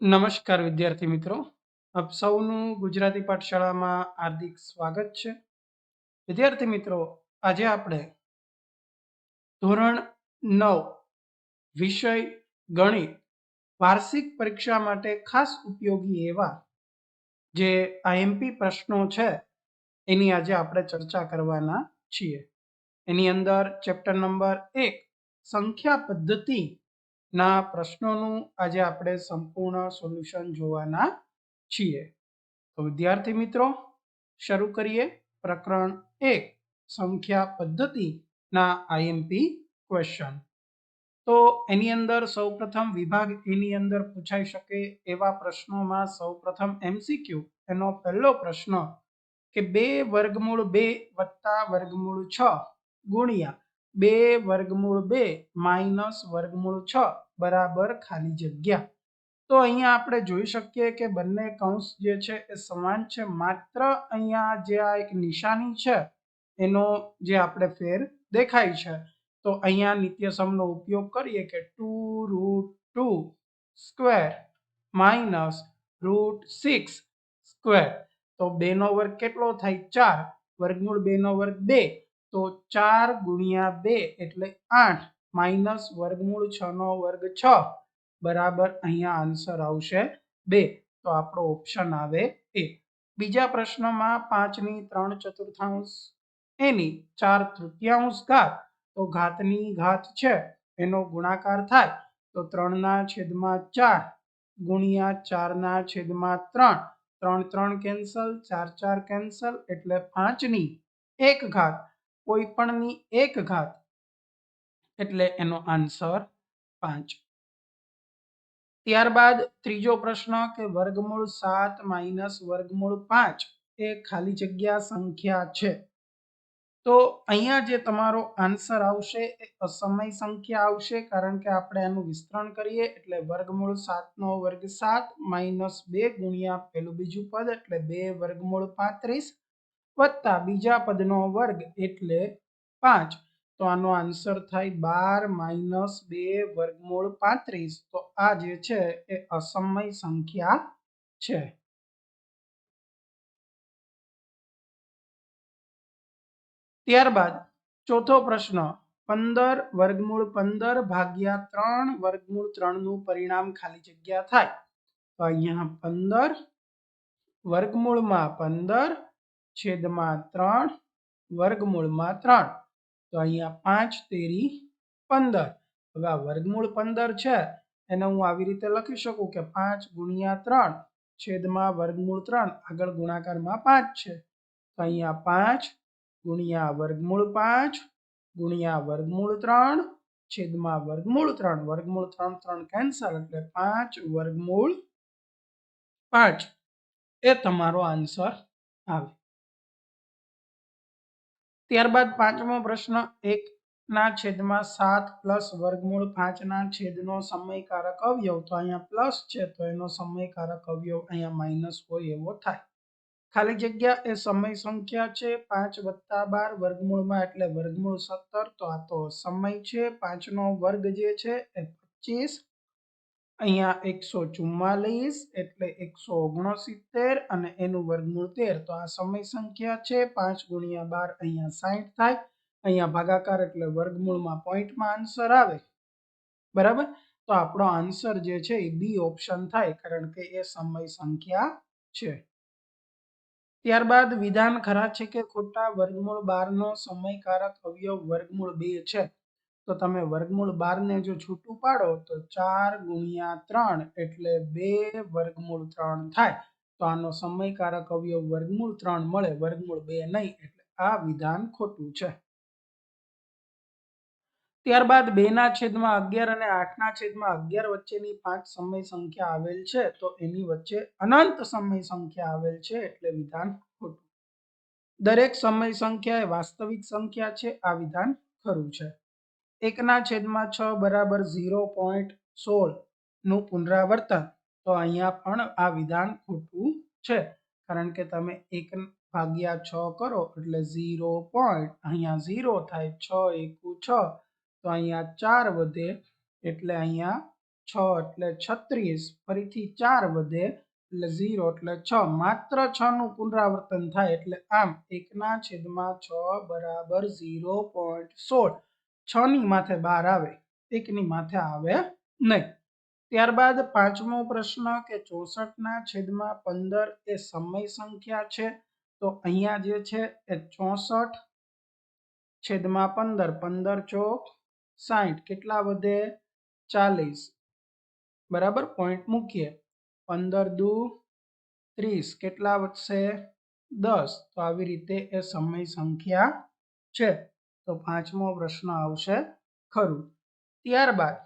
નમસ્કાર વિદ્યાર્થી મિત્રો. આપ સૌનું ગુજરાતી પાઠશાળામાં હાર્દિક સ્વાગત છે. વિદ્યાર્થી મિત્રો, આજે આપણે ધોરણ નવ વિષય ગણિત વાર્ષિક પરીક્ષા માટે ખાસ ઉપયોગી એવા જે આઈએમપી પ્રશ્નો છે, એની આજે આપણે ચર્ચા કરવાના છીએ. એની અંદર ચેપ્ટર નંબર એક, સંખ્યા પદ્ધતિ ના, પ્રશ્નોનું આજે આપણે સંપૂર્ણ સોલ્યુશન જોવાના છીએ. તો વિદ્યાર્થી મિત્રો, શરૂ કરીએ. પ્રકરણ એક, સંખ્યા પદ્ધતિના આઈએમપી ક્વેશ્ચન તો એની અંદર સૌપ્રથમ વિભાગ એની અંદર પૂછાઈ શકે એવા પ્રશ્નોમાં સૌપ્રથમ એમસીક્યુ એનો પહેલો પ્રશ્ન કે બે વર્ગમૂળ બે વત્તા વર્ગમૂળ છ ગુણ્યા બે વર્ગમૂળ બે માઇનસ વર્ગમૂળ છ બરાબર ખાલી જગ્યા. તો અહીંયા આપણે જોઈ શકીએ કે બંને કૌંસ જે છે એ સમાન છે. માત્ર અહીંયા જે આ એક નિશાની છે એનો જે આપણે ફેર દેખાય છે. તો અહીંયા નિત્યસમનો ઉપયોગ કરીએ કે two root two square minus root six square તો બેનો વર્ગ કેટલો થાય? ચાર. વર્ગમૂળ બેનો વર્ગ બે. તો ચાર ગુણ્યા બે એટલે આઠ માઇનસ વર્ગમૂળ છ નો વર્ગ છ બરાબર અહીંયા આન્સર આવશે બે. તો આપણો ઓપ્શન આવે એ. બીજા પ્રશ્નમાં પાંચની ત્રણ ચતુર્થાંશ, એની ચાર તૃતીયાંશ ઘાત. તો ઘાતની ઘાત છે, એનો ગુણાકાર થાય તો ત્રણના છેદમાં ચાર ગુણ્યા ચારના છેદમાં ત્રણ. ત્રણ ત્રણ કેન્સલ, ચાર ચાર કેન્સલ એટલે પાંચની એક ઘાત. કોઈ પણની એક ઘાત. એટલે એનો આન્સર પાંચ. ત્યારબાદ ત્રીજો પ્રશ્ન કે વર્ગમૂળ સાત માઇનસ વર્ગમૂળ પાંચ એ ખાલી જગ્યા સંખ્યા છે. તો અહીંયા જે તમારો આન્સર આવશે એ અસમય સંખ્યા આવશે કારણ કે આપણે એનું વિસ્તરણ કરીએ એટલે વર્ગમૂળ સાતનો વર્ગ સાત માઇનસ બે ગુણ્યા પેલું બીજું પદ એટલે બે વર્ગમૂળ પાંત્રીસ વત્તા બીજા પદનો વર્ગ એટલે પાંચ. તો આનો આન્સર થાય બાર માઇનસ બે વર્ગમૂળ પાંત્રીસ. તો આ જે છે એ અસમય સંખ્યા છે. ત્યારબાદ ચોથો પ્રશ્ન, પંદર વર્ગમૂળ પંદર ભાગ્યા ત્રણ વર્ગમૂળ ત્રણનું પરિણામ ખાલી જગ્યા થાય. તો અહીંયા પંદર વર્ગમૂળમાં પંદર છેદમાં ત્રણ, વર્ગમૂળમાં ત્રણ. તો અહીંયા પાંચ, તેરી, પંદર. હવે આ વર્ગમૂળ પંદર છે, એને હું આવી રીતે લખી શકું કે પાંચ ગુણ્યા ત્રણ છેદમાં વર્ગમૂળ ત્રણ, આગળ ગુણાકારમાં પાંચ છે. તો અહીંયા પાંચ ગુણ્યા વર્ગમૂળ પાંચ, ગુણ્યા વર્ગમૂળ ત્રણ, છેદમાં વર્ગમૂળ ત્રણ. વર્ગમૂળ ત્રણ ત્રણ કેન્સલ એટલે પાંચ વર્ગમૂળ પાંચ. એ તમારો આન્સર આવે. ત્યારબાદ પાંચમો પ્રશ્ન, એક ના છેદમાં સાત પ્લસ વર્ગમૂળ પાંચના છેદનો સમયકારક અવયવ. તો અહીંયા પ્લસ છે, તો એનો સમયકારક અવયવ અહીંયા માઇનસ હોય એવો થાય. ખાલી જગ્યા એ સમય સંખ્યા છે, પાંચ વત્તા બાર વર્ગમૂળમાં એટલે વર્ગમૂળ સત્તર. તો આ તો સમય છે, પાંચનો વર્ગ જે છે એ પચીસ અહીંયા એકસો ચુમ્માલીસ એટલે એકસો ઓગણસિત્તેર અને એનું વર્ગમૂળ તેર. તો આ સમય સંખ્યા છે પાંચ ગુણ્યા બાર અહીંયા સાહીઠ થાય. અહીંયા ભાગાકાર એટલે વર્ગમૂળમાં પોઈન્ટમાં આન્સર આવે. બરાબર? તો આપણો આન્સર જે છે એ બી ઓપ્શન થાય કારણ કે એ સમય સંખ્યા છે. ત્યારબાદ વિધાન ખરા છે કે ખોટા? વર્ગમૂળ બારનો સમયકારક અવયવ વર્ગમૂળ બે છે. તો તમે વર્ગમૂળ બારને જો છૂટું પાડો, તો ચાર ગુણ્યા ત્રણ એટલે બે વર્ગમૂળ ત્રણ થાય. તો આનો સમયકારક અવયવ વર્ગમૂળ ત્રણ મળે, વર્ગમૂળ બે નહીં એટલે આ વિધાન ખોટું છે. ત્યારબાદ બે ના છેદમાં અગિયાર અને આઠના છેદમાં અગિયાર વચ્ચેની પાંચ સમય સંખ્યા આવેલ છે, તો એની વચ્ચે અનંત સમય સંખ્યા આવેલ છે એટલે વિધાન ખોટું. દરેક સમય સંખ્યા એ વાસ્તવિક સંખ્યા છે, આ વિધાન ખરું છે. એકના છેદમાં છ બરાબર ઝીરો પોઈન્ટ સોળનું પુનરાવર્તન, તો અહીંયા પણ આ વિધાન ખોટું છે. કારણ કે તમે એક ભાગ્યા છ કરો, એટલે ઝીરો પોઈન્ટ, અહીંયા ઝીરો થાય છ એકુ છ, તો અહીંયા ચાર વધે, એટલે અહીંયા છ એટલે છત્રીસ, ફરીથી ચાર વધે, એટલે ઝીરો એટલે છ. માત્ર છ નું પુનરાવર્તન થાય, એટલે આમ એકના છેદમાં છ બરાબર ઝીરો પોઈન્ટ સોળ. છ ની માથે બાર આવે, એકની માથે આવે નહીં. ત્યારબાદ પાંચમો પ્રશ્ન કે ચોસઠ ના છેદમાં પંદર એ સમય સંખ્યા છે? તો અહીંયા જે છે એ ચોસઠ છેદમાં પંદર પંદર ચોક સાઠ કેટલા વધે? ચાલીસ. બરાબર? પોઈન્ટ મૂકીએ. પંદર દુ ત્રીસ. કેટલા વધશે? દસ. તો આવી રીતે એ સમય સંખ્યા છે. તો પાંચમો પ્રશ્ન આવશે ખરું. ત્યારબાદ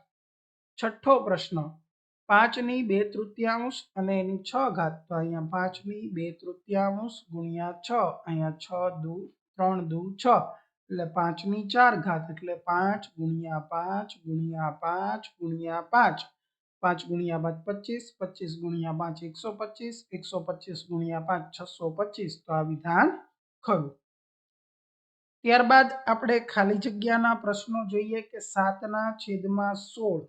છઠ્ઠો પ્રશ્ન, પાંચની બે તૃતીયાંશ અને એની છ ઘાત, તો અહીંયા પાંચની બે તૃતીયાંશ ગુણ્યા છ, અહીંયા છ દુ, ત્રણ દુ, છ, એટલે પાંચની ચાર ઘાત, એટલે પાંચ ગુણ્યા પાંચ ગુણ્યા પાંચ ગુણ્યા પાંચ. પાંચ ગુણ્યા પાંચ પચીસ પચીસ ગુણ્યા પાંચ એકસો પચીસ એકસો પચીસ ગુણ્યા પાંચ છસો પચીસ, તો આ વિધાન ખરું. ત્યારબાદ આપણે ખાલી જગ્યાના પ્રશ્નો જોઈએ કે સાતના છેદમાં સોળ.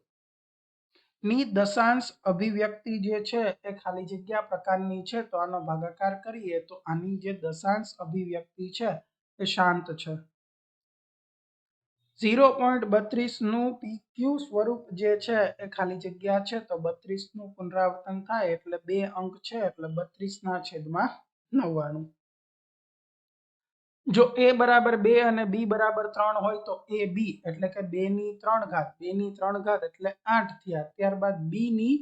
ની દશાંશ અભિવ્યક્તિ જે છે એ ખાલી જગ્યા પ્રકારની છે, તો આનો ભાગાકાર કરીએ તો આની જે દશાંશ અભિવ્યક્તિ છે એ શાંત છે. ઝીરો પોઈન્ટ બત્રીસનું પીક્યુ સ્વરૂપ જે છે એ ખાલી જગ્યા છે, તો બત્રીસનું પુનરાવર્તન થાય એટલે બે અંક છે એટલે બત્રીસ ના છેદમાં નવ્વાણું. જો એ બરાબર બે અને બી બરાબર ત્રણ હોય તો એ બી, એટલે કે બે ની ત્રણ ઘાત. બે ની ત્રણ ઘાત એટલે આઠ થયા. ત્યારબાદ બી ની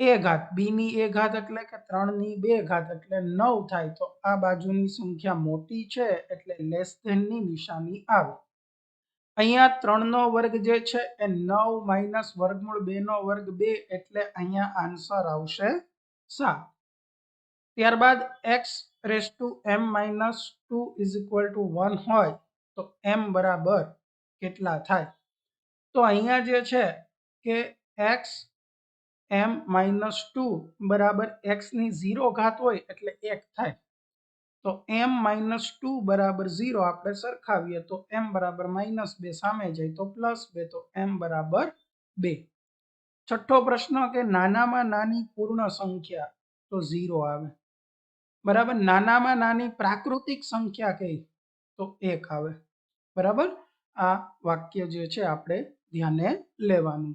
એ ઘાત. બી ની એ ઘાત એટલે કે ત્રણની બે ઘાત એટલે નવ થાય. તો આ બાજુની સંખ્યા મોટી છે એટલે લેસ ધેનની નિશાની આવે. અહીંયા ત્રણ નો વર્ગ જે છે એ નવ માઇનસ વર્ગમૂળ બે નો વર્ગ બે એટલે અહીંયા આન્સર આવશે સાત. ત્યારબાદ x raise to m minus two is equal to one હોય તો એમ બરાબર કેટલા થાય? તો અહીંયા જે છે કે એક્સ એમ માઇનસ ટુ બરાબર એક્સની ઝીરો ઘાત હોય એટલે એક થાય. તો એમ માઇનસ ટુ બરાબર ઝીરો આપણે સરખાવીએ તો એમ બરાબર માઇનસ બે સામે જાય તો પ્લસ બે તો એમ બરાબર બે. છઠ્ઠો પ્રશ્ન કે નાનામાં નાની પૂર્ણ સંખ્યા તો ઝીરો આવે. બરાબર? નાનામાં નાની પ્રાકૃતિક સંખ્યા કઈ તો એક આવે. બરાબર? આ વાક્ય જે છે આપણે ધ્યાને લેવાનું.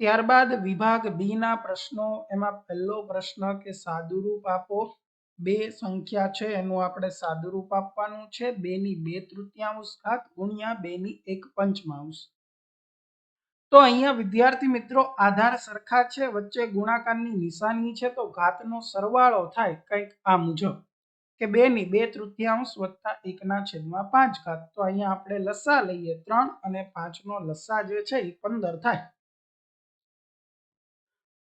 ત્યારબાદ વિભાગ બી ના પ્રશ્નો, એમાં પહેલો પ્રશ્ન કે સાદુરૂપ આપો. બે સંખ્યા છે, એનું આપણે સાદુરૂપ આપવાનું છે. બે ની બે તૃતીયાંશ ઘાત ગુણ્યા બે ની એક પંચમાંશ. તો અહીંયા વિદ્યાર્થી મિત્રો આધાર સરખા છે, વચ્ચે ગુણાકારની નિશાની છે, તો ઘાતનો સરવાળો થાય કંઈક આ મુજબ કે બે ની બે તૃતીયાંશ વત્તા એકના છેદમાં પાંચ ઘાત. તો અહીંયા આપણે લસા લઈએ ત્રણ અને પાંચનો લસા જે છે એ પંદર થાય.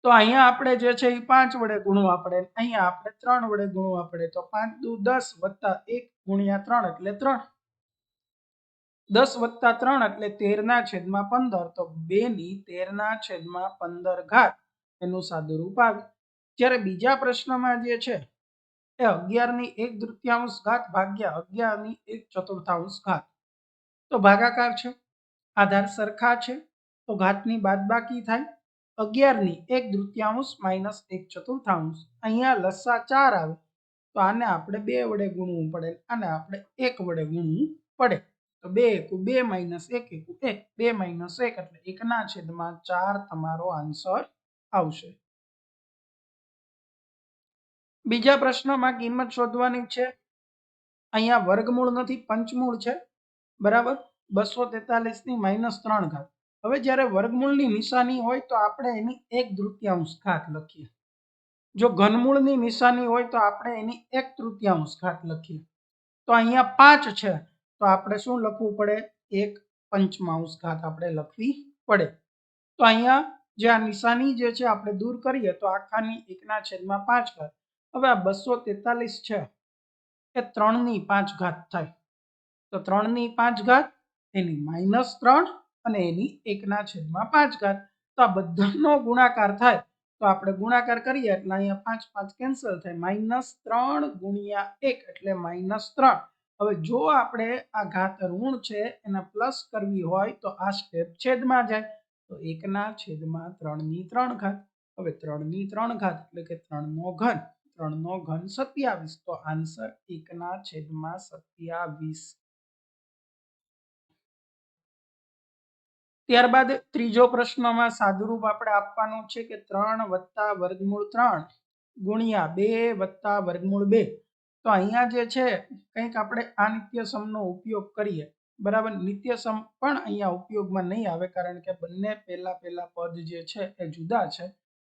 તો અહીંયા આપણે જે છે એ પાંચ વડે ગુણવા પડે અહીંયા આપણે ત્રણ વડે ગુણવા પડે તો પાંચ દુ દસ વત્તા એક ગુણ્યા ત્રણ એટલે ત્રણ. દસ વત્તા ત્રણ એટલે તેરના છેદમાં પંદર, તો બેની તેરના છેદમાં પંદર ઘાત એનું સાદુરૂપ આવે. જ્યારે બીજા પ્રશ્નમાં જે છે, એ અગિયારની એક તૃતીયાંશ ઘાત ભાગ્યા અગિયારની એક ચતુર્થાંશ ઘાત. તો ભાગાકાર છે, આધાર સરખા છે, તો ઘાતની બાદબાકી થાય. અગિયારની એક તૃતીયાંશ માઇનસ એક ચતુર્થાંશ, અહીંયા લસા ચાર આવે. તો આને આપણે બે વડે ગુણવું પડે અને આપણે એક વડે ગુણવું પડે. તો બે એકુ બે માઇનસ એક એકુ એક. બે માઇનસ એક એટલે એકના છેદમાં ચાર તમારો આન્સર આવશે. બીજા પ્રશ્નમાં કિંમત શોધવાની છે. અહીંયા વર્ગમૂળ નથી, પંચમૂળ છે. બરાબર? બસો ની માઇનસ ત્રણ ઘાત. હવે જ્યારે વર્ગમૂળની નિશાની હોય તો આપણે એની એક તૃતીયાંશ ઘાત લખીએ. જો ઘનમૂળની નિશાની હોય તો આપણે એની એક તૃતીયાંશ ઘાત લખીએ. તો અહીંયા પાંચ છે. તો આપણે શું લખવું પડે? એક પંચમાંશ ઘાત આપણે લખવી પડે. તો અહીંયા જે આ નિશાની જે છે આપણે દૂર કરીએ તો આખાની એકના છેદમાં પાંચ ઘાત. હવે આ બસો તેતાલીસ છે એ ત્રણની પાંચ ઘાત થાય. તો ત્રણની પાંચ ઘાત, એની માઇનસ ત્રણ અને એની એકના છેદમાં પાંચ ઘાત. તો આ બધાનો ગુણાકાર થાય. તો આપણે ગુણાકાર કરીએ એટલે અહીંયા પાંચ પાંચ કેન્સલ થાય. માઇનસ ત્રણ ગુણ્યા એક એટલે માઇનસ ત્રણ. હવે જો આપણે આ ઘાત ઋણ છે, એને પ્લસ કરવી હોય તો આ સ્ટેપ છેદમાં જાય. તો એકના છેદમાં ત્રણની ત્રણ ઘાત. હવે ત્રણની ત્રણ ઘાત એટલે કે ત્રણનો ઘન. ત્રણનો ઘન સત્યાવીસ. તો આન્સર એકના છેદમાં સત્યાવીસ. ત્યારબાદ ત્રીજો પ્રશ્નમાં સાદુરૂપ આપણે આપવાનું છે કે ત્રણ વત્તા વર્ગમૂળ ત્રણ ગુણ્યા બે વત્તા વર્ગમૂળ બે. તો અહીંયા જે છે, કંઈક આપણે આ નિત્યસમનો ઉપયોગ કરીએ. બરાબર? નિત્યસમ પણ અહીંયા ઉપયોગમાં નહીં આવે, કારણ કે બંને પહેલા પહેલા પદ જે છે એ જુદા છે.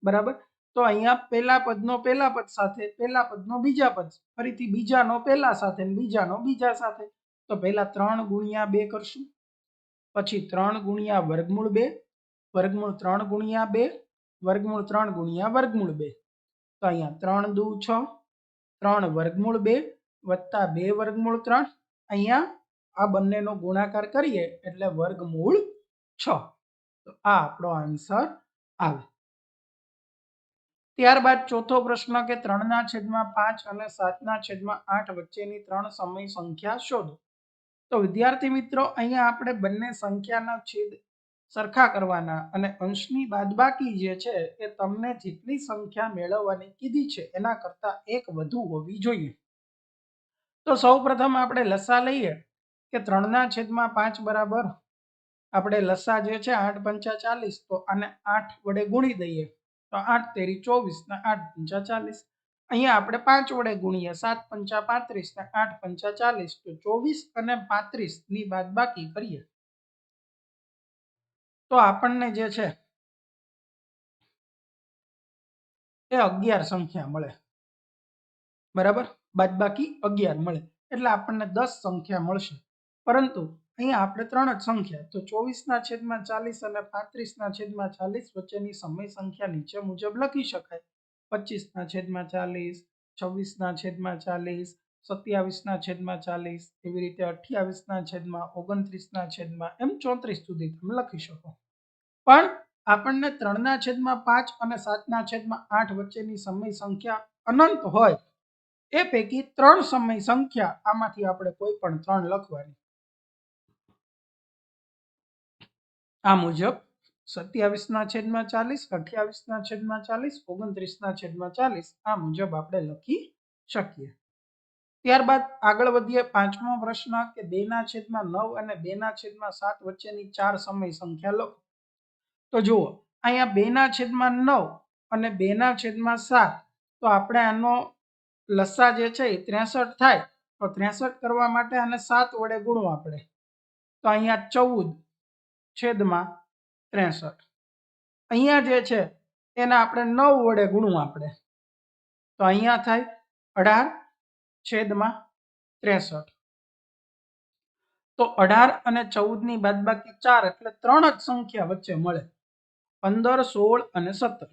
બરાબર? તો અહીંયા પહેલા પદનો પહેલા પદ સાથે, પહેલા પદનો બીજા પદ. ફરીથી બીજાનો પહેલા સાથે બીજાનો બીજા સાથે. તો પહેલા ત્રણ ગુણ્યા બે કરશું. પછી ત્રણ ગુણ્યા વર્ગમૂળ બે, વર્ગમૂળ ત્રણ ગુણ્યા બે, વર્ગમૂળ ત્રણ ગુણ્યા વર્ગમૂળ બે. તો અહીંયા ત્રણ દુ છ ત્રણ વર્ગમૂળ બે વત્તા બે વર્ગમૂળ ત્રણ. અહીંયા આ બંનેનો ગુણાકાર કરીએ એટલે વર્ગમૂળ છ. તો આ આપણો આન્સર આવે. ત્યારબાદ ચોથો પ્રશ્ન કે ત્રણના છેદમાં પાંચ અને સાતના છેદમાં આઠ વચ્ચેની ત્રણ સમય સંખ્યા શોધો. તો વિદ્યાર્થી મિત્રો, અહીંયા આપણે બંને સંખ્યાના છેદ સરખા કરવાના અને અંશની બાદબાકી જે છે એ તમને જેટલી સંખ્યા મેળવવાની કીધી છે એના કરતા એક વધુ હોવી જોઈએ. તો સૌપ્રથમ આપણે લસા લઈએ કે ત્રણના છેદમાં પાંચ બરાબર. આપણે લસા જે છે આઠ પંચા ચાલીસ તો આને આઠ વડે ગુણી દઈએ. તો આઠ તેરી ચોવીસ ને આઠ પંચા ચાલીસ. અહીંયા આપણે પાંચ વડે ગુણીએ સાત પંચા પાંત્રીસ ને આઠ પંચા ચાલીસ. તો ચોવીસ અને પાંત્રીસની બાદ બાકી કરીએ. તો આપણને જે છે એ અગિયાર સંખ્યા મળે. બરાબર? બાદ બાકી અગિયાર મળે. એટલે આપણને દસ સંખ્યા મળશે. પરંતુ અહીંયા આપણે ત્રણ જ સંખ્યા. તો ચોવીસના છેદમાં ચાલીસ અને પાંત્રીસના છેદમાં ચાલીસ વચ્ચેની સમય સંખ્યા નીચે મુજબ લખી શકાય. પચીસના છેદમાં ચાલીસ, છવ્વીસના છેદમાં ચાલીસ સત્યાવીસના છેદમાં ચાલીસ, એવી રીતે અઠ્યાવીસના છેદમાં ઓગણત્રીસના છેદમાં એમ ચોત્રીસ સુધી તમે લખી શકો. પણ આપણને ત્રણના છેદમાં પાંચ અને સાતના છેદમાં આઠ વચ્ચેની સમય સંખ્યા અનંત હોય, એ પૈકી ત્રણ સમય સંખ્યા આમાંથી આપણે કોઈ પણ ત્રણ લખવાની. આ મુજબ સત્યાવીસના છેદમાં ચાલીસ, અઠ્યાવીસના છેદમાં ચાલીસ, ઓગણત્રીસના છેદમાં ચાલીસ આ મુજબ આપણે લખી શકીએ. ત્યારબાદ આગળ વધીએ પાંચમો પ્રશ્ન કે બે ના છેદમાં નવ અને બે ના છેદમાં સાત વચ્ચેની ચાર સમય સંખ્યા લખો તો જુઓ, અહીંયા બે ના છેદમાં નવ અને બે ના છેદમાં સાત, તો આપણે આનો લસા જે છે એ ત્રેસઠ થાય, તો ત્રેસઠ કરવા માટે આને સાત વડે ગુણો આપણે. તો અહીંયા ચૌદ છેદમાં ત્રેસઠ. અહીંયા જે છે, એને આપણે નવ વડે ગુણું આપણે. તો અહીંયા થાય અઢાર છેદમાં ત્રેસઠ. તો અઢાર અને ચૌદની બાદબાકી ચાર એટલે ત્રણ જ સંખ્યા વચ્ચે મળે. પંદર, સોળ અને સત્તર.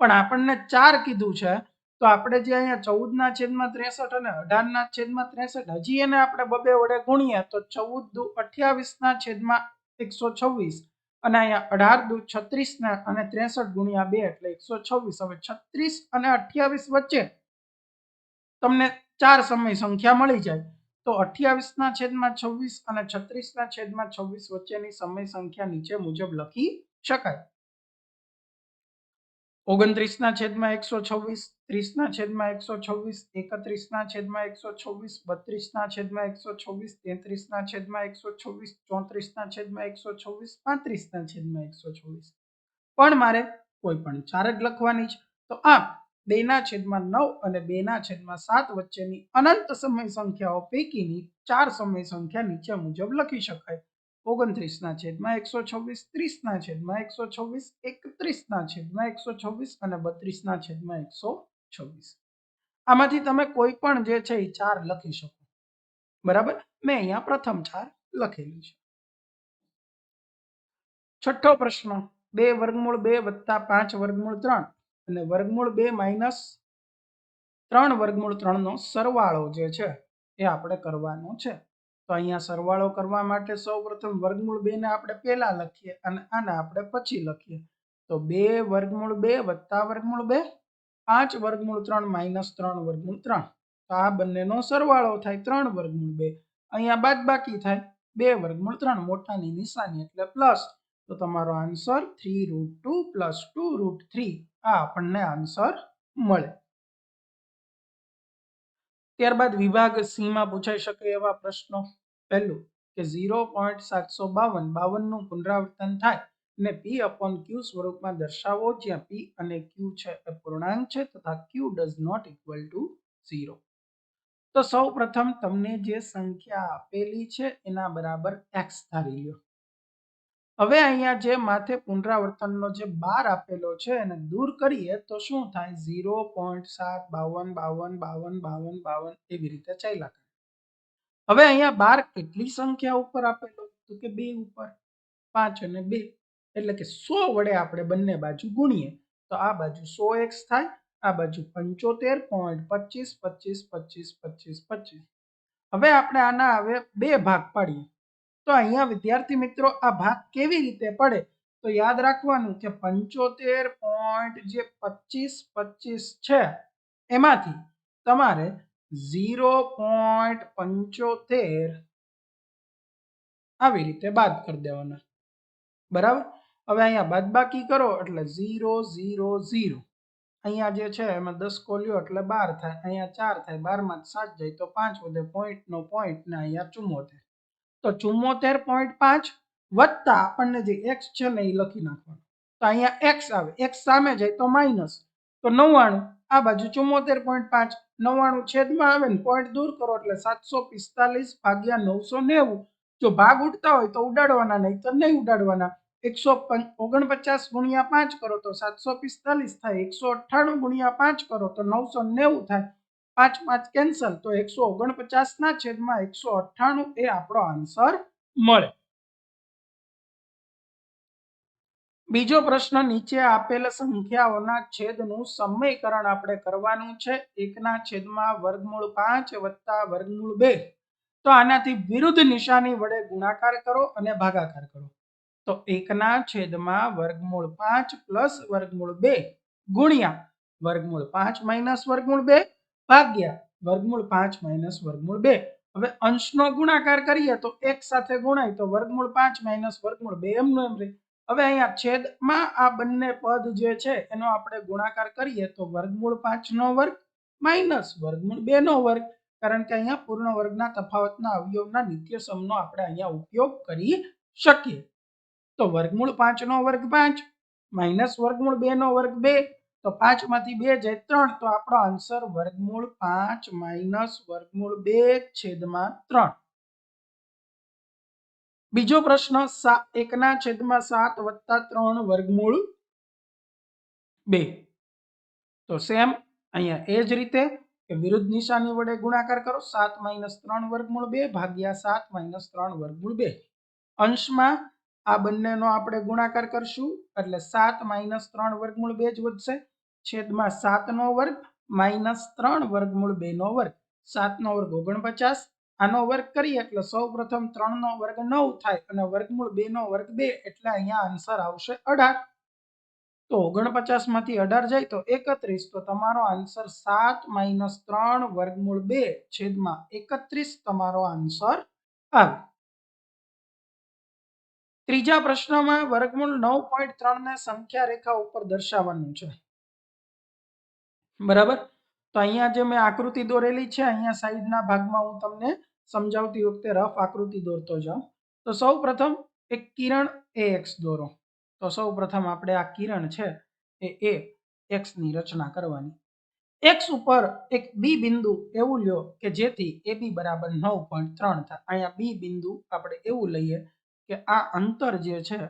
પણ આપણને ચાર કીધું છે, તો આપણે જે અહીંયા ચૌદના છેદમાં ત્રેસઠ અને અઢાર ના છેદમાં ત્રેસઠ, હજી એને આપણે બબે વડે ગુણીએ, તો ચૌદ દુ અઠ્યાવીસના છેદમાં એકસો છવ્વીસ અને અહીંયા અઢાર દુ છત્રીસના અને ત્રેસઠ ગુણ્યા બે એટલે એકસો છવ્વીસ. હવે છત્રીસ અને અઠ્યાવીસ વચ્ચે તમને ચાર સમય સંખ્યા મળી જાય. તો અઠ્યાવીસ ના છેદમાં છવ્વીસ અને છત્રીસ ના છેદમાં છવ્વીસ વચ્ચેની સમય સંખ્યા નીચે મુજબ લખી શકાય. ઓગણત્રીસ ના છેદમાં એકસો છવ્વીસ, ત્રીસ ના છેદમાં એકસો છવ્વીસ, એકત્રીસ ના છેદમાં એકસો છવ્વીસ, બત્રીસ ના છેદમાં એકસો છવ્વીસ, તેત્રીસ ના છેદમાં એકસો છવ્વીસ, ચોત્રીસ ના છેદમાં એકસો છવ્વીસ, પાંત્રીસ ના છેદમાં એકસો છવ્વીસ. પણ મારે કોઈ પણ ચાર જ લખવાની છે. તો આમ બે ના છેદમાં નવ અને બેના છેદમાં સાત વચ્ચેની અનંત સમય સંખ્યાઓ પૈકીની ચાર સમય સંખ્યા નીચે મુજબ લખી શકાય. ઓગણત્રીસના છેદમાં એકસો છવ્વીસ, ત્રીસના છેદમાં એકસો છવ્વીસ, એકત્રીસના છેદમાં એકસો છવ્વીસ અને બત્રીસના છેદમાં એકસો છવ્વીસ. આમાંથી તમે કોઈ પણ જે છે એ ચાર લખી શકો. બરાબર? મેં અહીંયા પ્રથમ ચાર લખેલી છે. છઠ્ઠો પ્રશ્ન, બે વર્ગમૂળ બે વત્તા પાંચ વર્ગમૂળ ત્રણ. અને વર્ગમૂળ બે માઇનસ ત્રણ, વર્ગમૂળ ત્રણનો સરવાળો જે છે એ આપણે કરવાનો છે. તો અહીંયા સરવાળો કરવા માટે સૌપ્રથમ વર્ગમૂળ બે ને આપણે પહેલા લખીએ અને આને આપણે પછી લખીએ. તો બે વર્ગમૂળ બે વત્તા વર્ગમૂળ બે, પાંચ વર્ગમૂળ ત્રણ માઇનસ ત્રણ વર્ગમૂળ ત્રણ. તો આ બંનેનો સરવાળો થાય ત્રણ વર્ગમૂળ બે. અહીંયા બાદ બાકી થાય બે વર્ગમૂળ ત્રણ, મોટાની નિશાની એટલે પ્લસ. તો તમારો answer three root two plus two root three. આ આપણને આન્સર મળે. ત્યારબાદ વિભાગ સીમાં પૂછાઈ શકે એવા પ્રશ્નો. પહેલું કે ઝીરો પોઈન્ટ સાતસો બાવન બાવનનું પુનરાવર્તન થાય ને પી અપોન ક્યુ સ્વરૂપમાં દર્શાવો જ્યાં પી અને ક્યુ છે એ પૂર્ણાંક છે તથા q does not equal to zero તો સૌ પ્રથમ તમને જે સંખ્યા આપેલી છે એના બરાબર એક્સ ધારી લ્યો હવે અહીંયા જે માથે પુનરાવર્તનનો જે બાર આપેલો છે એને દૂર કરીએ તો શું થાય? ઝીરો પોઈન્ટ સાત બાવન બાવન બાવન બાવન બાવન એવી રીતે ચાલ્યા કરે. હવે અહીંયા બાર કેટલી સંખ્યા ઉપર આપેલો? તો કે બે ઉપર. પાંચ અને બે. એટલે કે સો વડે આપણે બંને બાજુ ગુણીએ. તો આ બાજુ સો એક્સ થાય. આ બાજુ પંચોતેર પોઈન્ટ પચીસ પચીસ પચીસ પચીસ પચીસ. હવે આપણે આના હવે બે ભાગ પાડીએ. તો અહીંયા વિદ્યાર્થી મિત્રો આ ભાગ કેવી રીતે પડે? તો યાદ રાખવાનું કે પંચોતેર પોઈન્ટ જે પચીસ પચીસ છે, એમાંથી તમારે ઝીરો પોઈન્ટ પંચોતેર આવી રીતે બાદ કરી દેવાના. બરાબર? હવે અહીંયા બાદબાકી કરો એટલે ઝીરો ઝીરો ઝીરો. અહીંયા જે છે એમાં દસ કોલ્યો એટલે બાર થાય. અહીંયા ચાર થાય. બારમાં સાત જાય તો પાંચ વધે પોઈન્ટનો પોઈન્ટ ને અહીંયા ચુમ્મોતેર. તો ચુમ્મોતેર પોઈન્ટ પાંચ વત્તા આપણને જે એક્સ છે ને એ લખી નાખવાનું. તો અહીંયા એક્સ આવે. એક્સ સામે જાય તો માઇનસ તો નવ્વાણું. આ બાજુ ચુમ્મોતેર પોઈન્ટ પાંચ. નવ્વાણું છેદમાં આવે ને પોઈન્ટ દૂર કરો એટલે સાતસો પિસ્તાલીસ ભાગ્યા નવસો નેવું. જો ભાગ ઉડતા હોય તો ઉડાડવાના, નહીં તો નહીં ઉડાડવાના. એકસો ઓગણપચાસ ગુણ્યા પાંચ કરો તો સાતસો પિસ્તાલીસ થાય. એકસો અઠ્ઠાણું ગુણ્યા પાંચ કરો તો નવસો નેવું થાય. પાંચ પાંચ કેન્સલ તો એકસો ઓગણપચાસ ના છેદમાં એકસો અઠ્ઠાણું એ આપણો આન્સર મળે. બીજો પ્રશ્ન નીચે આપેલ સંખ્યાઓના છેદનું સમયકરણ આપણે કરવાનું છે. એકના છેદમાં વર્ગમૂળ પાંચ વત્તા વર્ગમૂળ બે. તો આનાથી વિરુદ્ધ નિશાની વડે ગુણાકાર કરો અને ભાગાકાર કરો. તો એકના છેદમાં વર્ગમૂળ પાંચ પ્લસ વર્ગમૂળ બે ગુણ્યા વર્ગમૂળ પાંચ માઇનસ વર્ગમૂળ બે. ભાગ્યા વર્ગમૂળ પાંચ માઇનસ વર્ગમૂળ બે. હવે અંશનો ગુણાકાર કરીએ તો એક સાથે ગુણાય તો વર્ગમૂળ પાંચ માઇનસ વર્ગમૂળ બે એમનું એમ રહે. હવે અહીંયા છેદમાં આ બંને પદ જે છે એનો આપણે ગુણાકાર કરીએ તો વર્ગમૂળ પાંચ નો વર્ગ માઇનસ વર્ગમૂળ બે નો વર્ગ. કારણ કે અહીંયા પૂર્ણ વર્ગના તફાવતના અવયવના નિત્ય સમનો આપણે અહીંયા ઉપયોગ કરી શકીએ. તો વર્ગમૂળ પાંચ નો વર્ગ પાંચ, માઇનસ વર્ગમૂળ બે નો વર્ગ બે તો પાંચમાંથી બે જાય ત્રણ, તો આપણો આન્સર વર્ગમૂળ પાંચ માઇનસ વર્ગમૂળ બે છેદમાં ત્રણ. બીજો પ્રશ્ન એકના છેદમાં સાત વત્તા ત્રણ વર્ગમૂળ બે. તો સેમ અહીંયા એ જ રીતે વિરુદ્ધ નિશાની વડે ગુણાકાર કરો, સાત માઇનસ ત્રણ વર્ગમૂળ બે ભાગ્યા સાત માઇનસ ત્રણ વર્ગમૂળ બે. અંશમાં આ બંનેનો આપણે ગુણાકાર કરશું, એટલે સાત માઇનસ ત્રણ વર્ગમૂળ બે જ વધશે. છેદમાં સાતનો વર્ગ માઇનસ ત્રણ વર્ગમૂળ બે નો વર્ગ. સાતનો વર્ગ ઓગણપચાસ, આનો વર્ગ કરીએ એટલે સૌ પ્રથમ ત્રણનો વર્ગ નવ થાય અને વર્ગમૂળ બે નો વર્ગ બે એટલે અહીંયા આન્સર આવશે અઢાર. તો ઓગણપચાસમાંથી અઢાર જાય તો એકત્રીસ, તો તમારો આન્સર સાત માઇનસ ત્રણ વર્ગમૂળ બે છેદમાં એકત્રીસ તમારો આન્સર આવે. ત્રીજા પ્રશ્નમાં વર્ગમૂળ નવ પોઈન્ટ ત્રણ ને સંખ્યા રેખા ઉપર દર્શાવવાનું છે. બરાબર? તો અહીંયા જે મેં આકૃતિ દોરેલી છે, અહીંયા સાઈડના ભાગમાં હું તમને સમજાવતી વખતે રફ આકૃતિ દોરતો જાઉં. તો સૌ પ્રથમ એક કિરણ એ એક્સ દોરો. તો સૌ પ્રથમ આપણે આ કિરણ છે, એ એ એક્સની રચના કરવાની. એક્સ ઉપર એક બી બિંદુ એવું લ્યો કે જેથી એ બી બરાબર નવ પોઈન્ટ ત્રણ થાય. અહીંયા બી બિંદુ આપણે એવું લઈએ કે આ અંતર જે છે,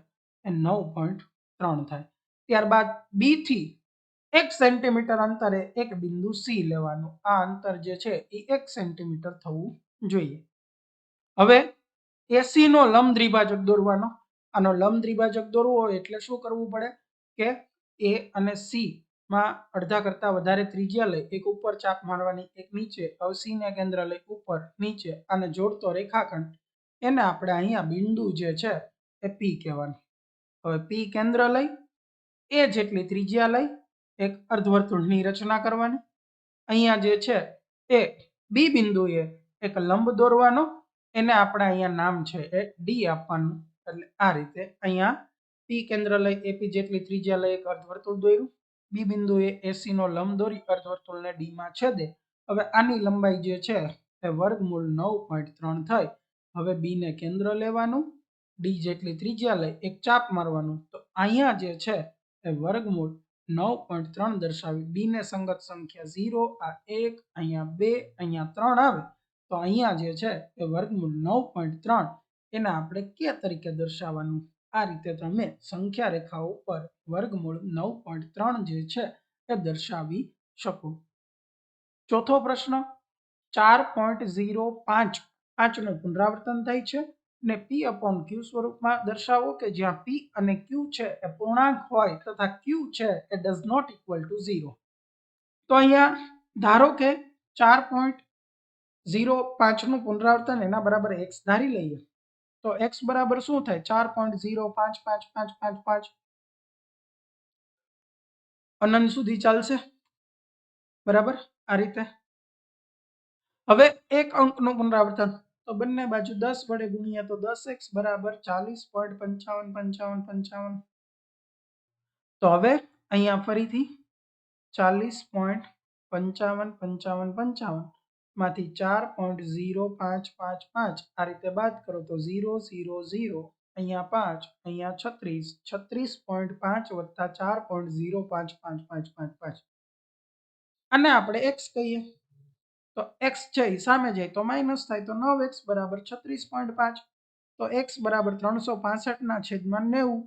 એ નવ પોઈન્ટ ત્રણ થાય. ત્યારબાદ બી થી એક સેન્ટીમીટર અંતરે એક બિંદુ સી લેવાનું. આ અંતર જે છે, એ એક સેન્ટીમીટર થવું જોઈએ. હવે એસી નો લંબ દ્વિભાજક દોરવાનો. આનો લંબ દ્વિભાજક દોરવો હોય એટલે શું કરવું પડે? કે એ અને સી માં અડધા કરતા વધારે ત્રિજ્યા લઈ, એક ઉપર ચાપ મારવાની, એક નીચે, હવે સી ને કેન્દ્ર લઈ, ઉપર, નીચે અને જોડતો રેખાખંડ. એને આપણે અહીંયા બિંદુ જે છે, એ પી કહેવાનું. હવે પી કેન્દ્ર લઈ એ જેટલી ત્રિજ્યા લઈ એક અર્ધવર્તુળની રચના કરવાની. અહીંયા જે છે એ બી બિંદુએ એક લંબ દોરવાનો. એને આપણે અહીંયા નામ છે એ ડી આપવાનું. એટલે આ રીતે અહીંયા પી કેન્દ્ર લઈ એપી જેટલી ત્રિજ્યા લઈ એક અર્ધવર્તુળ દોર્યું. બી બિંદુએ એસી નો લંબ દોરી અર્ધવર્તુળને ડીમાં છેદે. હવે આની લંબાઈ જે છે એ વર્ગમૂળ નવ પોઈન્ટ ત્રણ થઈ હવે બીને કેન્દ્ર લેવાનું. ડી જેટલી ત્રિજ્યા લઈ એક ચાપ મારવાનું. તો અહીંયા જે છે એ વર્ગમૂળ નવ પોઈન્ટ ત્રણ દર્શાવી. બી ને સંગત સંખ્યા ઝીરો આ એક, અહીંયા બે, અહીંયા ત્રણ આવે. તો અહીંયા જે છે એ વર્ગમૂળ નવ પોઈન્ટ ત્રણ. એને આપણે કે તરીકે દર્શાવવાનું? આ રીતે તમે સંખ્યા રેખા ઉપર વર્ગમૂળ નવ પોઈન્ટ ત્રણ જે છે એ દર્શાવી શકો. ચોથો પ્રશ્ન, ચાર પોઈન્ટ ઝીરો પાંચ. પાંચનું પુનરાવર્તન થાય છે. ને પી અપોન ક્યુ સ્વરૂપમાં દર્શાવો કે જ્યાં પી અને ક્યુ છે એ પૂર્ણાંક હોય તથા ક્યુ છે એ does not equal to zero તો અહીંયા ધારો કે ચાર પોઈન્ટ ઝીરો પાંચનું પુનરાવર્તન એના બરાબર એક્સ ધારી લઈએ. તો એક્સ બરાબર શું થાય? ચાર પોઈન્ટ ઝીરો પાંચ પાંચ પાંચ પાંચ પાંચ. અનંત સુધી ચાલશે. બરાબર? આ રીતે. હવે એક અંકનું પુનરાવર્તન. તો બંને બાજુ દસ વડે ગુણ્યા તો દસ એક્સ બરાબર ચાલીસ પોઈન્ટ પંચાવન પંચાવન પંચાવન. તો હવે અહીંયા ફરીથી ચાલીસ પોઈન્ટ પંચાવન પંચાવન પંચાવનમાંથી ચાર પોઈન્ટ ઝીરો પાંચ પાંચ પાંચ આ રીતે બાદ કરો તો ઝીરો ઝીરો ઝીરો અહીંયા પાંચ, અહીંયા છત્રીસ છત્રીસ પોઈન્ટ પાંચ વત્તા ચાર પોઈન્ટ ઝીરો પાંચ પાંચ પાંચ પાંચ પાંચ. અને આપણે એક્સ કહીએ. તો એક્સ છે એ સામે જાય તો માઇનસ થાય તો નવ એક્સ બરાબર છત્રીસ પોઈન્ટ પાંચ. તો એક્સ બરાબર ત્રણસો પાસઠના છેદમાં નેવું.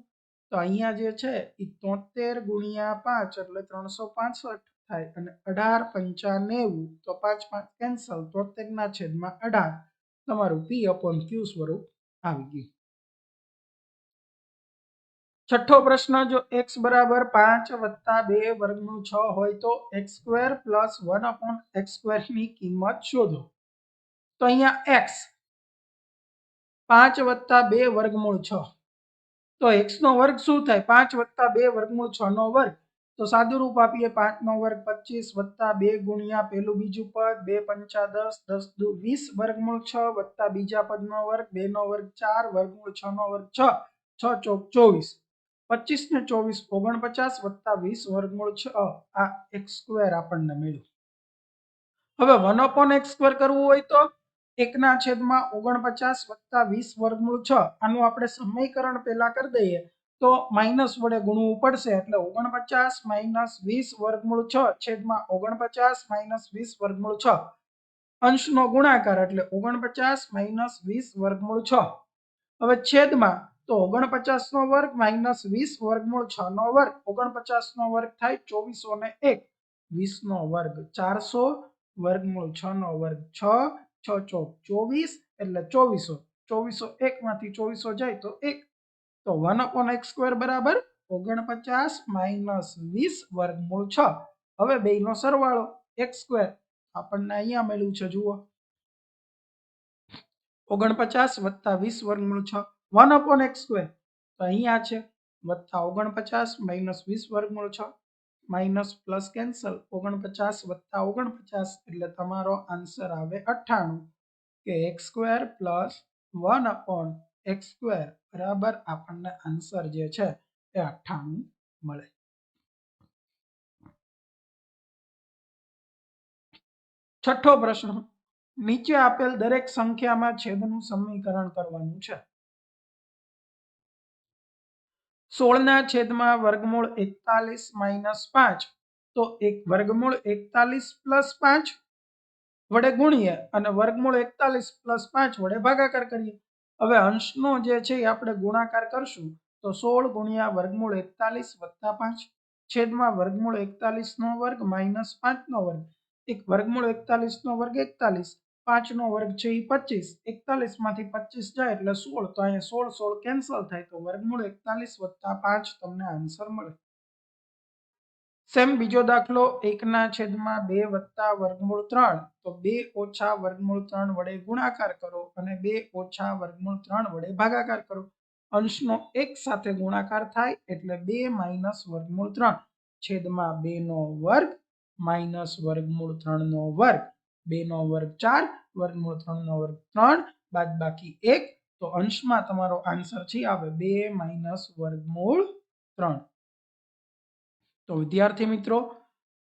તો અહીંયા જે છે એ તોતેર ગુણ્યા પાંચ એટલે ત્રણસો પાસઠ થાય અને અઢાર પંચા નેવું. તો પાંચ પાંચ કેન્સલ તોતેરના છેદમાં અઢાર. તમારું પી અપોન ક્યુ સ્વરૂપ આવી ગયું. છઠ્ઠો પ્રશ્ન, જો એક્સ બરાબર પાંચ વત્તા બે વર્ગનું છ હોય તો x square plus one upon x સ્ક્વેરની કિંમત શોધો. તો અહીંયા એક્સ પાંચ વત્તા બે વર્ગમૂળ છ. તો એક્સનો વર્ગ શું થાય? પાંચ વત્તા બે વર્ગમૂળ છ નો વર્ગ. તો સાદું રૂપ આપીએ પાંચ નો વર્ગ પચીસ વત્તા બે ગુણ્યા પેલું બીજું પદ, બે પંચા દસ દસ દુ વીસ વર્ગમૂળ છ વત્તા બીજા પદનો વર્ગ, બે નો વર્ગ ચાર, વર્ગમૂળ છ નો વર્ગ છ છ ચોક ચોવીસ. પચીસ ને ચોવીસ ઓગણપચાસ વત્તા વીસ વર્ગમૂળ છ. આ એક્સ સ્ક્વેર આપણને મળ્યું. હવે વન અપોન એક્સ સ્ક્વેર કરવું હોય તો એકના છેદમાં ઓગણપચાસ વત્તા વીસ વર્ગમૂળ છ. આનું આપણે સમીકરણ પહેલા કરી દઈએ તો માઇનસ વડે ગુણવું પડશે એટલે ઓગણપચાસ માઇનસ વીસ વર્ગમૂળ છ છેદમાં ઓગણપચાસ માઇનસ વીસ વર્ગમૂળ છ. અંશનો ગુણાકાર એટલે ઓગણપચાસ માઇનસ વીસ વર્ગમૂળ છ. હવે છેદમાં તો ઓગણપચાસ નો વર્ગ માઇનસ વીસ વર્ગમૂળ છ નો વર્ગ. ઓગણપચાસ નો વર્ગ થાય ચોવીસો ને એક. વીસ નો વર્ગ ચારસો વર્ગમૂળ છ નો વર્ગ છ. છ ચોક ચોવીસ એટલે ચોવીસો. ચોવીસો એક માંથી ચોવીસો જાય તો એક. તો વન અપોન એક સ્ક્વેર બરાબર ઓગણપચાસ માઇનસ વીસ વર્ગમૂળ છ. હવે બેયનો સરવાળો. એક સ્ક્વેર આપણને અહીંયા મળ્યું છે, જુઓ. ઓગણપચાસ વત્તા વીસ વર્ગમૂળ છ. વન અપોન એક્સ સ્ક્વેર તો અહીંયા છે વત્તા ઓગણપચાસ માઇનસ વીસ વર્ગમૂળ છ. માઇનસ પ્લસ કેન્સલ ઓગણપચાસ વત્તા ઓગણપચાસ એટલે તમારો આન્સર આવે અઠ્ઠાણું. કે x square plus one upon x square બરાબર આપણને આન્સર જે છે એ અઠ્ઠાણું મળે. છઠ્ઠો પ્રશ્ન. નીચે આપેલ દરેક સંખ્યામાં છેદનું સમીકરણ કરવાનું છે. સોળના છેદમાં વર્ગમૂળ એકતાલીસ માઇનસ પાંચ. તો એક વર્ગમૂળ એકતાલીસ પ્લસ પાંચ વડે ગુણીએ અને વર્ગમૂળ એકતાલીસ પ્લસ પાંચ વડે ભાગાકાર કરીએ. હવે અંશનો જે છે એ આપણે ગુણાકાર કરશું. તો સોળ ગુણ્યા વર્ગમૂળ એકતાલીસ વત્તા પાંચ છેદમાં વર્ગમૂળ એકતાલીસ નો વર્ગ માઇનસ પાંચ નો વર્ગ. એક વર્ગમૂળ એકતાલીસ નો વર્ગ એકતાલીસ. પાંચ નો વર્ગ છે એ પચીસ. એકતાલીસમાંથી પચીસ જાય એટલે સોળ. તો અહીંયા સોળ સોળ કેન્સલ થાય તો વર્ગમૂળ એકતાલીસ વત્તા પાંચ. તમને આન્સર મળે. સેમ બીજો દાખલો, એકના છેદમાં બે વત્તા વર્ગમૂળ ત્રણ. તો બે ઓછા વર્ગમૂળ ત્રણ વડે ગુણાકાર કરો અને બે ઓછા વર્ગમૂળ ત્રણ વડે ભાગાકાર કરો. અંશનો એક સાથે ગુણાકાર થાય એટલે બે માઇનસ વર્ગમૂળ ત્રણ. છેદમાં બે નો વર્ગ માઇનસ વર્ગમૂળ ત્રણ નો વર્ગ. બે નો વર્ગ ચાર વર્ગમૂળ ત્રણ નો વર્ગ ત્રણ બાદ બાકી એક. તો અંશમાં તમારો આન્સર છે આવે બે માઇનસ વર્ગમૂળ ત્રણ. તો વિદ્યાર્થી મિત્રો,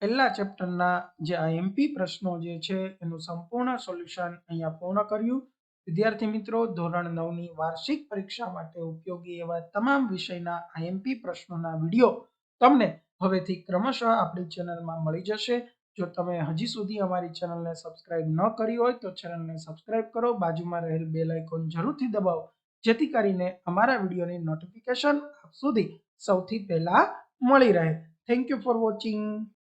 પહેલા ચેપ્ટરના જે આ એમપી પ્રશ્નો જે છે એનું સંપૂર્ણ સોલ્યુશન અહીંયા પૂર્ણ કર્યું. વિદ્યાર્થી મિત્રો, ધોરણ નવની વાર્ષિક પરીક્ષા માટે ઉપયોગી એવા તમામ વિષયના આઈએમપી પ્રશ્નોના વીડિયો તમને હવેથી ક્રમશઃ આપણી ચેનલમાં મળી જશે. જો તમે હજી સુધી અમારી ચેનલને સબસ્ક્રાઇબ ન કરી હોય તો ચેનલને સબસ્ક્રાઇબ કરો, બાજુમાં રહેલ બેલ આઇકોન જરૂરથી દબાવો, જેથી કરીને અમારા વિડીયોની નોટિફિકેશન આપ સુધી સૌથી પહેલા મળી રહે. Thank you for watching.